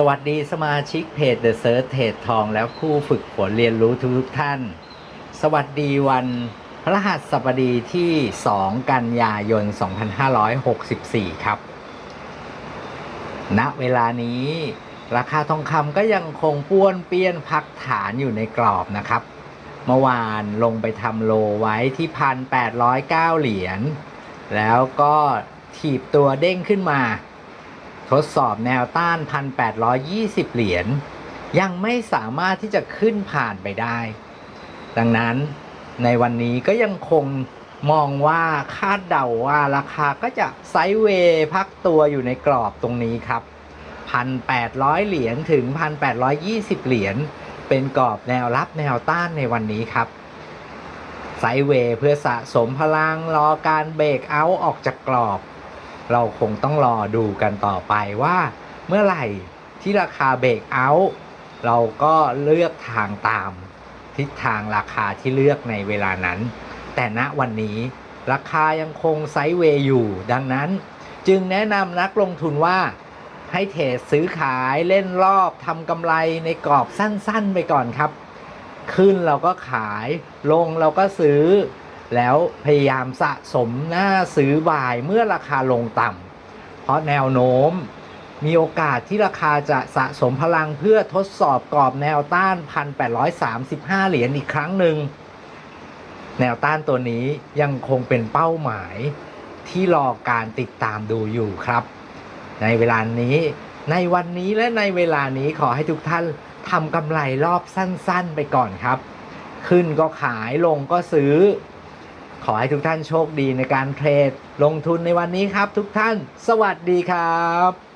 สวัสดีสมาชิกเพจ The Search เทรดทองแล้วผู้ฝึกฝนเรียนรู้ทุกท่าน สวัสดีวันพฤหัสบดีที่ 2 กันยายน 2564 ครับณเวลานี้ราคาทองคำก็ยังคงป้วนเปี้ยนพักฐานอยู่ในกรอบนะครับ เมื่อวานลงไปทำโลไว้ที่1,809เหรียญ แล้วก็ถีบตัวเด้งขึ้นมา ทดสอบแนวต้าน 1,820 เหรียญ ยังไม่สามารถที่จะขึ้นผ่านไปได้ ดังนั้นในวันนี้ก็ยังคงมองว่าคาดเดาว่าราคาก็จะไซด์เวย์พักตัวอยู่ในกรอบตรงนี้ครับ 1,800 เหรียญถึง 1,820 เหรียญ เป็นกรอบแนวรับแนวต้านในวันนี้ครับไซด์เวย์เพื่อสะสมพลังรอการเบรกเอาออกจากกรอบ เราคงต้องรอดูกันต่อไปว่าเมื่อไหร่ที่ราคาเบรกเอาท์เราก็เลือกทางตามทิศทางราคาที่เลือกในเวลานั้น แต่ณวันนี้ราคายังคงไซด์เวย์อยู่ ดังนั้นจึงแนะนำนักลงทุนว่าให้เทรดซื้อขายเล่นรอบทำกำไรในกรอบสั้นๆไปก่อนครับ ขึ้นเราก็ขายลงเราก็ซื้อ แล้วพยายามสะสมหน้าซื้อบายเมื่อราคาลงต่ำเพราะแนวโน้มมีโอกาสที่ราคาจะสะสมพลังเพื่อทดสอบกรอบแนวต้าน 1,835 เหรียญอีกครั้งหนึ่ง แนวต้านตัวนี้ยังคงเป็นเป้าหมายที่รอการติดตามดูอยู่ครับ ในเวลานี้ ในวันนี้และในเวลานี้ขอให้ทุกท่านทำกำไรรอบสั้นๆไปก่อนครับ ขึ้นก็ขายลงก็ซื้อ ขอให้ทุกท่านโชคดีในการเทรดลงทุนในวันนี้ครับทุกท่าน สวัสดีครับ